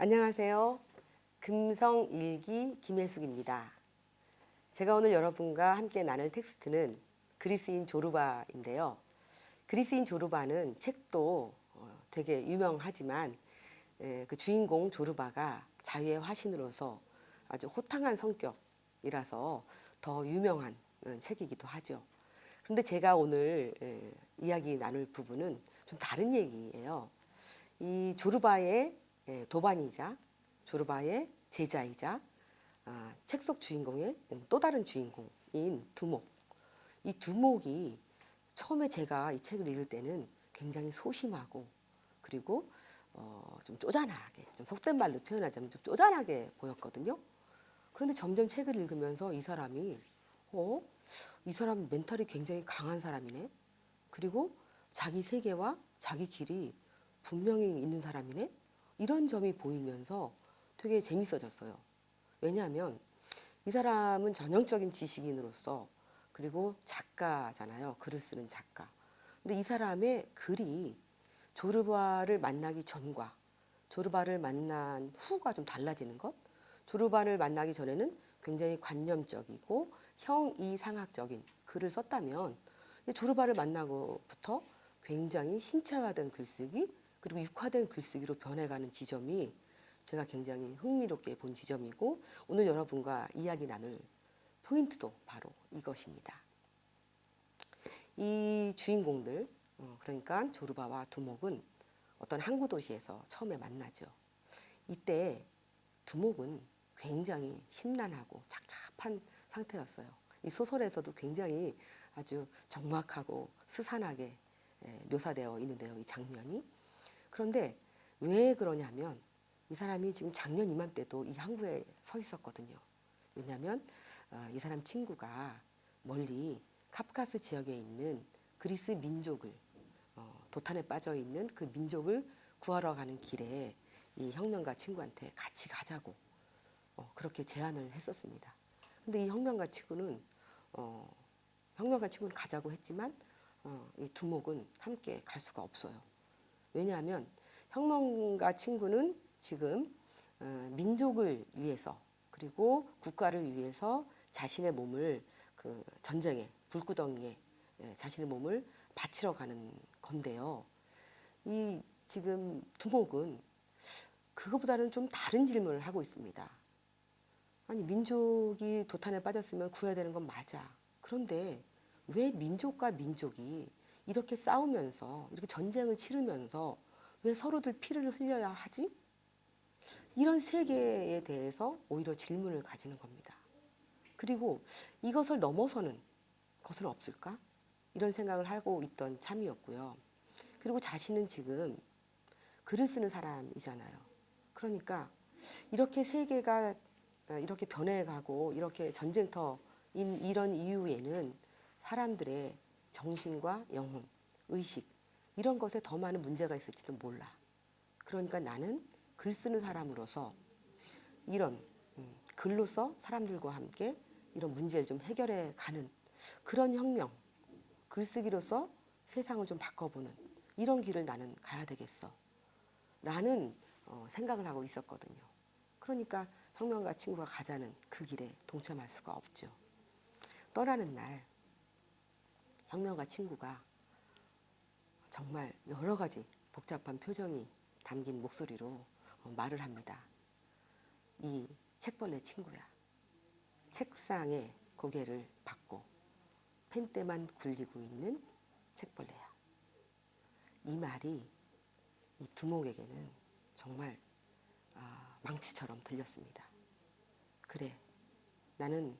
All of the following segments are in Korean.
안녕하세요. 금성일기 김혜숙입니다. 제가 오늘 여러분과 함께 나눌 텍스트는 그리스인 조르바인데요. 그리스인 조르바는 책도 어, 되게 유명하지만 에, 그 주인공 조르바가 자유의 화신으로서 아주 호탕한 성격이라서 더 유명한 어, 책이기도 하죠. 그런데 제가 오늘 에, 이야기 나눌 부분은 좀 다른 얘기예요. 이 조르바의 예, 도반이자 조르바의 제자이자 아, 책속 주인공의 또 다른 주인공인 두목. 이 두목이 처음에 제가 이 책을 읽을 때는 굉장히 소심하고 그리고 어, 좀 쪼잔하게, 좀 속된 말로 표현하자면 좀 쪼잔하게 보였거든요. 그런데 점점 책을 읽으면서 이 사람이 어? 이 사람 멘탈이 굉장히 강한 사람이네. 그리고 자기 세계와 자기 길이 분명히 있는 사람이네. 이런 점이 보이면서 되게 재밌어졌어요. 왜냐하면 이 사람은 전형적인 지식인으로서 그리고 작가잖아요. 글을 쓰는 작가. 근데 이 사람의 글이 조르바를 만나기 전과 조르바를 만난 후가 좀 달라지는 것. 조르바를 만나기 전에는 굉장히 관념적이고 형이상학적인 글을 썼다면 조르바를 만나고부터 굉장히 신체화된 글쓰기 그리고 육화된 글쓰기로 변해가는 지점이 제가 굉장히 흥미롭게 본 지점이고 오늘 여러분과 이야기 나눌 포인트도 바로 이것입니다. 이 주인공들 어, 그러니까 조르바와 두목은 어떤 항구 도시에서 처음에 만나죠. 이때 두목은 굉장히 심란하고 착잡한 상태였어요. 이 소설에서도 굉장히 아주 정확하고 스산하게 예, 묘사되어 있는데요. 이 장면이. 그런데 왜 그러냐면 이 사람이 지금 작년 이맘때도 이 항구에 서 있었거든요. 왜냐하면 어, 이 사람 친구가 멀리 카프카스 지역에 있는 그리스 민족을 어, 도탄에 빠져 있는 그 민족을 구하러 가는 길에 이 혁명가 친구한테 같이 가자고 어, 그렇게 제안을 했었습니다. 근데 이 혁명가 친구는 어, 혁명가 친구는 가자고 했지만 어, 이 두목은 함께 갈 수가 없어요. 왜냐하면 혁명가 친구는 지금 어, 민족을 위해서 그리고 국가를 위해서 자신의 몸을 그 전쟁에 불구덩이에 예, 자신의 몸을 바치러 가는 건데요. 이 지금 두목은 그거보다는 좀 다른 질문을 하고 있습니다. 아니 민족이 도탄에 빠졌으면 구해야 되는 건 맞아. 그런데 왜 민족과 민족이 이렇게 싸우면서 이렇게 전쟁을 치르면서 왜 서로들 피를 흘려야 하지? 이런 세계에 대해서 오히려 질문을 가지는 겁니다. 그리고 이것을 넘어서는 것은 없을까? 이런 생각을 하고 있던 참이었고요. 그리고 자신은 지금 글을 쓰는 사람이잖아요. 그러니까 이렇게 세계가 이렇게 변해가고 이렇게 전쟁터인 이런 이유에는 사람들의 정신과 영혼, 의식 이런 것에 더 많은 문제가 있을지도 몰라. 그러니까 나는 글 쓰는 사람으로서 이런 음, 글로서 사람들과 함께 이런 문제를 좀 해결해 가는 그런 혁명, 글쓰기로서 세상을 좀 바꿔보는 이런 길을 나는 가야 되겠어. 라는 어, 생각을 하고 있었거든요. 그러니까 혁명가 친구가 가자는 그 길에 동참할 수가 없죠. 떠나는 날 혁명가 친구가 정말 여러 가지 복잡한 표정이 담긴 목소리로 어, 말을 합니다. 이 책벌레 친구야. 책상에 고개를 받고 펜대만 굴리고 있는 책벌레야. 이 말이 이 두목에게는 정말 아, 망치처럼 들렸습니다. 그래, 나는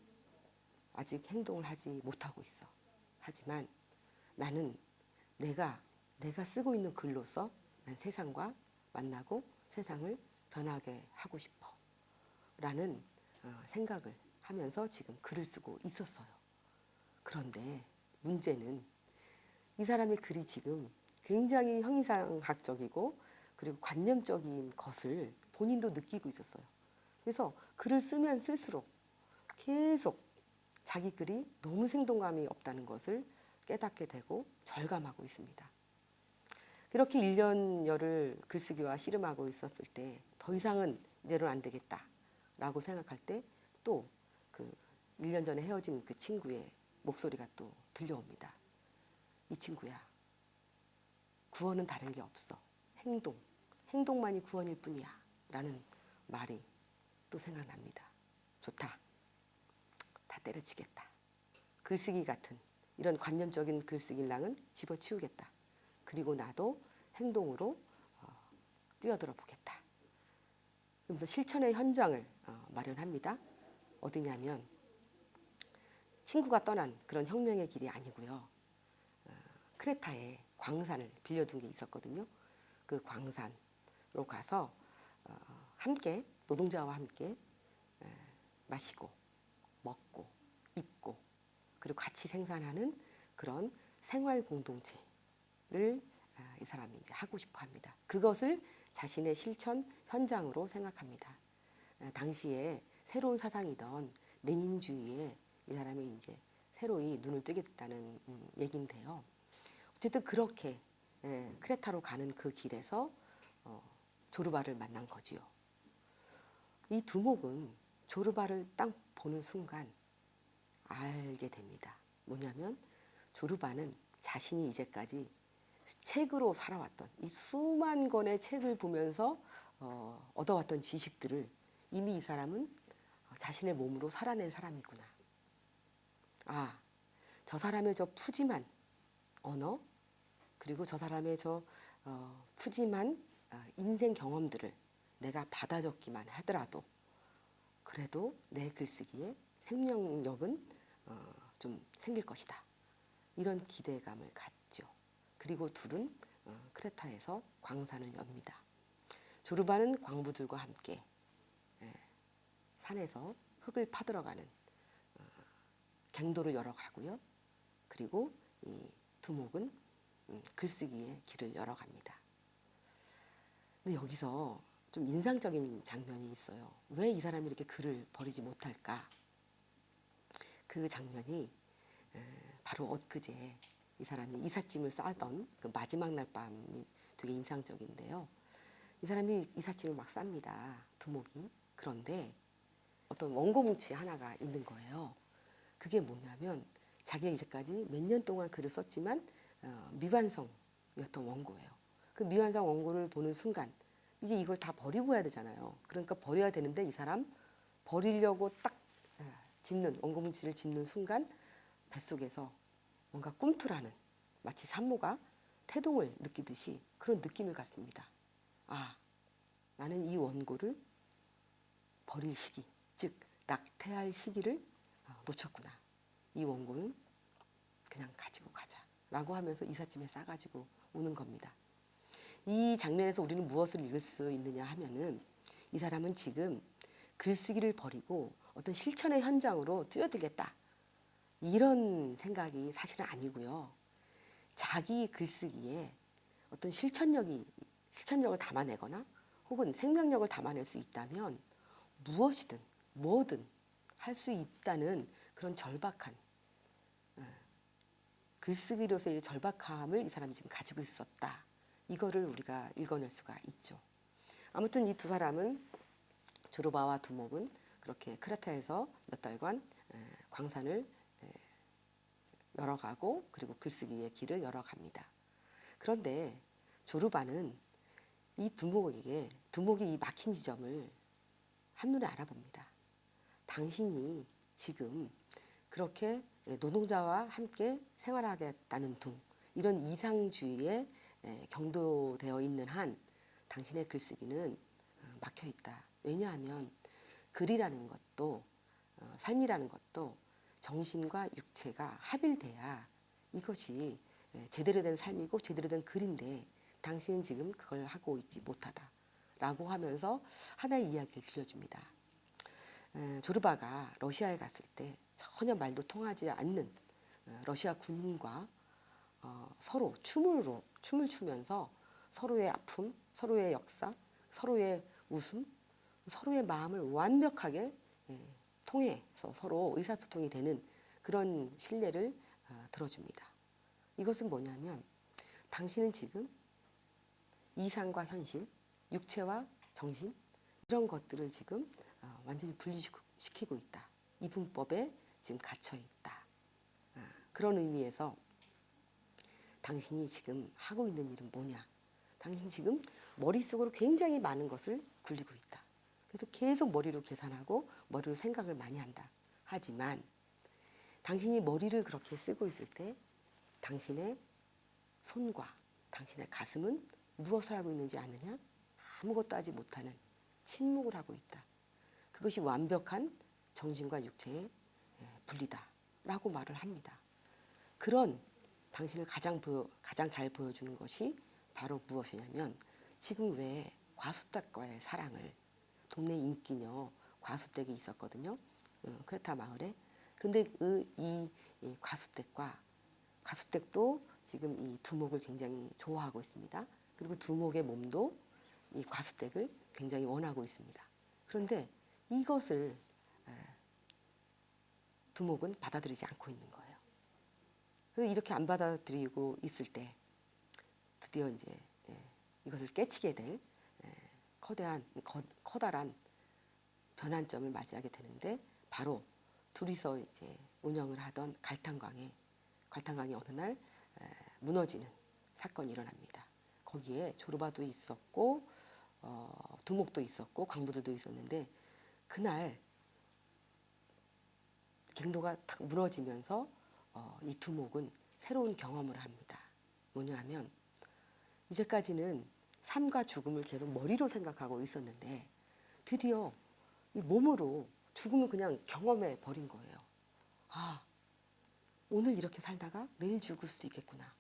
아직 행동을 하지 못하고 있어. 하지만 나는 내가 내가 쓰고 있는 글로서 난 세상과 만나고 세상을 변하게 하고 싶어. 라는 어, 생각을 하면서 지금 글을 쓰고 있었어요. 그런데 문제는 이 사람의 글이 지금 굉장히 형이상학적이고 그리고 관념적인 것을 본인도 느끼고 있었어요. 그래서 글을 쓰면 쓸수록 계속 자기 글이 너무 생동감이 없다는 것을 깨닫게 되고 절감하고 있습니다. 그렇게 1년여를 글쓰기와 씨름하고 있었을 때 더 이상은 이대로는 안 되겠다라고 생각할 때 또 그 1년 전에 헤어진 그 친구의 목소리가 또 들려옵니다. 이 친구야. 구원은 다른 게 없어. 행동. 행동만이 구원일 뿐이야. 라는 말이 또 생각납니다. 좋다. 다 때려치겠다. 글쓰기 같은 이런 관념적인 글쓰기 랑은 집어치우겠다. 그리고 나도 행동으로 어, 뛰어들어 보겠다. 그러면서 실천의 현장을 어, 마련합니다. 어디냐면 친구가 떠난 그런 혁명의 길이 아니고요. 어, 크레타에 광산을 빌려둔 게 있었거든요. 그 광산으로 가서 어, 함께 노동자와 함께 에, 마시고 먹고 입고 그리고 같이 생산하는 그런 생활 공동체를 아, 이 사람이 이제 하고 싶어 합니다. 그것을 자신의 실천 현장으로 생각합니다. 아, 당시에 새로운 사상이던 레닌주의에 이 사람이 이제 새로이 눈을 뜨게 됐다는 음, 얘기인데요. 어쨌든 그렇게 예, 크레타로 가는 그 길에서 어, 조르바를 만난 거지요. 이 두목은 조르바를 딱 보는 순간 알게 됩니다. 뭐냐면 조르바는 자신이 이제까지 책으로 살아왔던 이 수만 권의 책을 보면서 어, 얻어왔던 지식들을 이미 이 사람은 자신의 몸으로 살아낸 사람이구나. 아, 저 사람의 저 푸짐한 언어 그리고 저 사람의 저 어, 푸짐한 어, 인생 경험들을 내가 받아 적기만 하더라도 그래도 내 글쓰기에 생명력은 어, 좀 생길 것이다. 이런 기대감을 갖죠. 그리고 둘은 어, 크레타에서 광산을 엽니다. 조르바는 광부들과 함께 예, 산에서 흙을 파들어가는 어, 갱도를 열어가고요. 그리고 이 두목은 음, 글쓰기의 길을 열어갑니다. 근데 여기서 좀 인상적인 장면이 있어요. 왜 이 사람이 이렇게 글을 버리지 못할까? 그 장면이 에, 바로 엊그제 이 사람이 이삿짐을 싸던 그 마지막 날 밤이 되게 인상적인데요. 이 사람이 이삿짐을 막 쌉니다. 두목이. 그런데 어떤 원고 뭉치 하나가 있는 거예요. 그게 뭐냐면 자기가 이제까지 몇 년 동안 글을 썼지만 어, 미완성이었던 원고예요. 그 미완성 원고를 보는 순간 이제 이걸 다 버리고 해야 되잖아요. 그러니까 버려야 되는데 이 사람 버리려고 딱 아, 짚는 원고 뭉치를 짚는 순간 뱃속에서 뭔가 꿈틀하는 마치 산모가 태동을 느끼듯이 그런 느낌을 갖습니다. 아, 나는 이 원고를 버릴 시기, 즉 낙태할 시기를 어, 놓쳤구나. 이 원고는 그냥 가지고 가자 라고 하면서 이삿짐에 싸가지고 오는 겁니다. 이 장면에서 우리는 무엇을 읽을 수 있느냐 하면은 이 사람은 지금 글쓰기를 버리고 어떤 실천의 현장으로 뛰어들겠다. 이런 생각이 사실은 아니고요. 자기 글쓰기에 어떤 실천력이 실천력을 담아내거나 혹은 생명력을 담아낼 수 있다면 무엇이든 뭐든 할 수 있다는 그런 절박한 어, 글쓰기로서의 절박함을 이 사람이 지금 가지고 있었다. 이거를 우리가 읽어낼 수가 있죠. 아무튼 이 두 사람은 조르바와 두목은 그렇게 크레타에서 몇 달간 에, 광산을 에, 열어가고 그리고 글쓰기의 길을 열어갑니다. 그런데 조르바는 이 두목에게 두목이 이 막힌 지점을 한눈에 알아봅니다. 당신이 지금 그렇게 노동자와 함께 생활하겠다는 둥 이런 이상주의에 에, 경도되어 있는 한 당신의 글쓰기는 어, 막혀 있다. 왜냐하면 글이라는 것도 어, 삶이라는 것도 정신과 육체가 합일돼야 이것이 에, 제대로 된 삶이고 제대로 된 글인데 당신은 지금 그걸 하고 있지 못하다 라고 하면서 하나의 이야기를 들려줍니다. 에, 조르바가 러시아에 갔을 때 전혀 말도 통하지 않는 어, 러시아 군인과 어, 서로 춤으로 춤을 추면서 서로의 아픔, 서로의 역사, 서로의 웃음, 서로의 마음을 완벽하게 예, 통해서 서로 의사소통이 되는 그런 신뢰를 어, 들어줍니다. 이것은 뭐냐면 당신은 지금 이상과 현실, 육체와 정신 이런 것들을 지금 어, 완전히 분리시키고 있다. 이분법에 지금 갇혀 있다. 아, 그런 의미에서 당신이 지금 하고 있는 일은 뭐냐? 당신 지금 머릿속으로 굉장히 많은 것을 굴리고 있다. 그래서 계속 머리로 계산하고 머리로 생각을 많이 한다. 하지만 당신이 머리를 그렇게 쓰고 있을 때 당신의 손과 당신의 가슴은 무엇을 하고 있는지 아느냐? 아무것도 하지 못하는 침묵을 하고 있다. 그것이 완벽한 정신과 육체의 예, 분리다라고 말을 합니다. 그런 당신을 가장 보여, 가장 잘 보여주는 것이 바로 무엇이냐면 지금 왜 과수댁과의 사랑을 동네 인기녀 과수댁이 있었거든요. 어, 크레타 마을에. 근데 그, 이, 이 과수댁과 과수댁도 지금 이 두목을 굉장히 좋아하고 있습니다. 그리고 두목의 몸도 이 과수댁을 굉장히 원하고 있습니다. 그런데 이것을 에, 두목은 받아들이지 않고 있는 거예요. 이렇게 안 받아들이고 있을 때 드디어 이제 예, 이것을 깨치게 될 예, 커다란 커, 커다란 변환점을 맞이하게 되는데 바로 둘이서 이제 운영을 하던 갈탄광에 갈탄광이 어느 날 에, 무너지는 사건이 일어납니다. 거기에 조르바도 있었고 어, 두목도 있었고 광부들도 있었는데 그날 갱도가 탁 무너지면서 어, 이 두목은 새로운 경험을 합니다. 뭐냐 하면 이제까지는 삶과 죽음을 계속 머리로 생각하고 있었는데 드디어 이 몸으로 죽음을 그냥 경험해 버린 거예요. 아, 오늘 이렇게 살다가 내일 죽을 수도 있겠구나.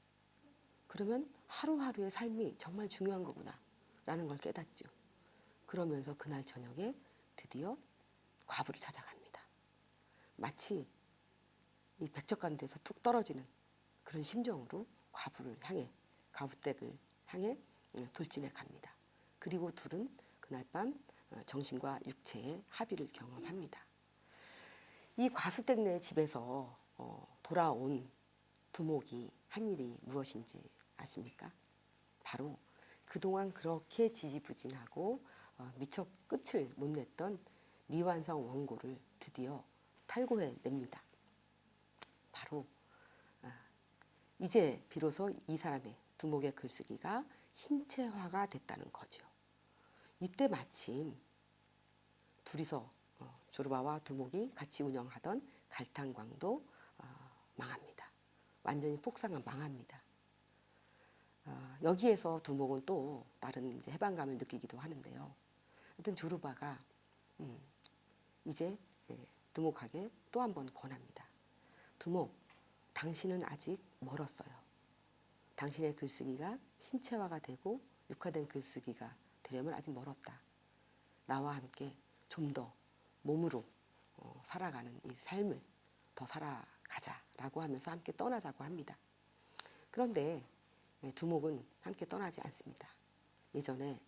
그러면 하루하루의 삶이 정말 중요한 거구나. 라는 걸 깨닫죠. 그러면서 그날 저녁에 드디어 과부를 찾아갑니다. 마치 이 백척간대에서 툭 떨어지는 그런 심정으로 과부를 향해 과부댁을 향해 음, 돌진해 갑니다. 그리고 둘은 그날 밤 어, 정신과 육체의 합의를 경험합니다. 이 과수댁 내 집에서 어, 돌아온 두목이 한 일이 무엇인지 아십니까? 바로 그동안 그렇게 지지부진하고 어, 미처 끝을 못 냈던 미완성 원고를 드디어 탈고해 냅니다. 바로 아, 이제 비로소 이 사람의 두목의 글쓰기가 신체화가 됐다는 거죠. 이때 마침 둘이서 어, 조르바와 두목이 같이 운영하던 갈탄광도 어, 망합니다. 완전히 폭삭한 망합니다. 어, 여기에서 두목은 또 다른 이제 해방감을 느끼기도 하는데요. 하여튼 조르바가 음, 이제 예, 두목에게 또 한 번 권합니다. 두목, 당신은 아직 멀었어요. 당신의 글쓰기가 신체화가 되고 육화된 글쓰기가 되려면 아직 멀었다. 나와 함께 좀 더 몸으로 어, 살아가는 이 삶을 더 살아가자라고 하면서 함께 떠나자고 합니다. 그런데 네, 두목은 함께 떠나지 않습니다. 예전에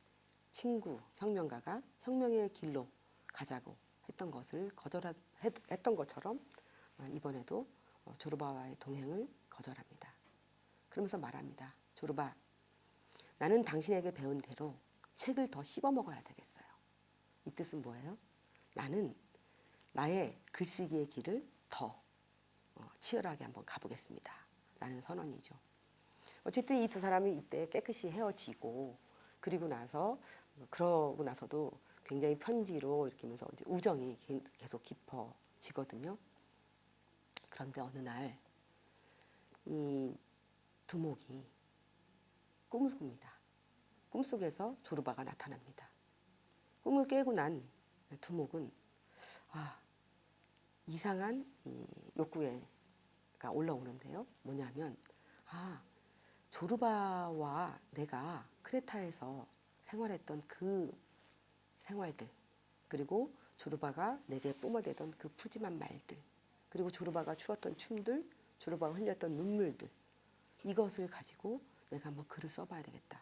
친구, 혁명가가 혁명의 길로 가자고 했던 것을 거절했던 것처럼 어, 이번에도 어, 조르바와의 동행을 거절합니다. 그러면서 말합니다. 조르바, 나는 당신에게 배운 대로 책을 더 씹어 먹어야 되겠어요. 이 뜻은 뭐예요? 나는 나의 글쓰기의 길을 더 어, 치열하게 한번 가보겠습니다. 라는 선언이죠. 어쨌든 이 두 사람이 이때 깨끗이 헤어지고 그리고 나서 그러고 나서도 굉장히 편지로 이렇게 이제 우정이 계속 깊어지거든요. 그런데 어느 날 이 두목이 꿈을 꿉니다. 꿈속에서 조르바가 나타납니다. 꿈을 깨고 난 두목은 아 이상한 이 욕구가 올라오는데요. 뭐냐면 아 조르바와 내가 크레타에서 생활했던 그 생활들 그리고 조르바가 내게 뿜어대던 그 푸짐한 말들 그리고 조르바가 추었던 춤들 조르바가 흘렸던 눈물들 이것을 가지고 내가 한번 글을 써봐야 되겠다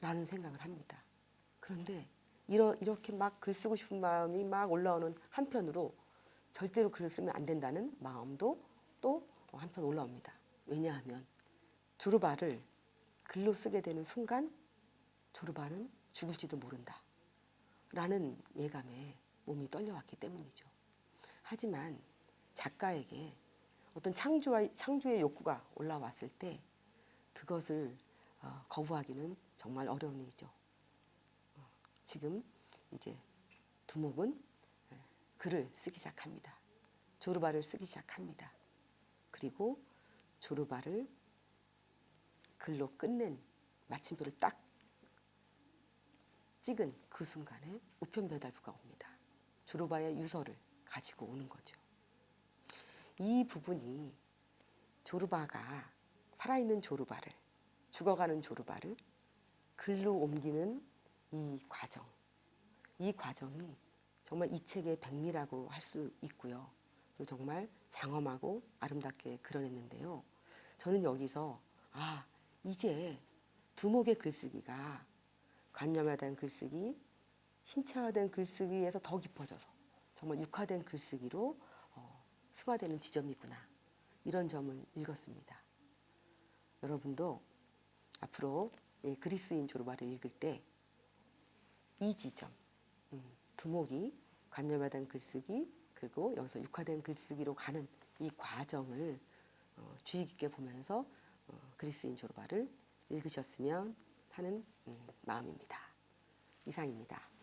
라는 생각을 합니다. 그런데 이러, 이렇게 막 글 쓰고 싶은 마음이 막 올라오는 한편으로 절대로 글을 쓰면 안 된다는 마음도 또 한편 올라옵니다. 왜냐하면 조르바를 글로 쓰게 되는 순간 조르바는 죽을지도 모른다. 라는 예감에 몸이 떨려왔기 때문이죠. 하지만 작가에게 어떤 창조와, 창조의 욕구가 올라왔을 때 그것을 어, 거부하기는 정말 어려운 일이죠. 어, 지금 이제 두목은 예, 글을 쓰기 시작합니다. 조르바를 쓰기 시작합니다. 그리고 조르바를 글로 끝낸 마침표를 딱 찍은 그 순간에 우편 배달부가 옵니다. 조르바의 유서를 가지고 오는 거죠. 이 부분이 조르바가 살아있는 조르바를 죽어가는 조르바를 글로 옮기는 이 과정, 이 과정이 정말 이 책의 백미라고 할 수 있고요. 그리고 정말 장엄하고 아름답게 그려냈는데요. 저는 여기서 아 이제 두목의 글쓰기가 관념화된 글쓰기, 신체화된 글쓰기에서 더 깊어져서 정말 육화된 글쓰기로 어, 승화되는 지점이구나 이런 점을 읽었습니다. 여러분도 앞으로 이 그리스인 조르바를 읽을 때 이 지점, 음, 두목이 관념화된 글쓰기 그리고 여기서 육화된 글쓰기로 가는 이 과정을 어, 주의 깊게 보면서 어, 그리스인 조르바를 읽으셨으면 하는 음, 마음입니다. 이상입니다.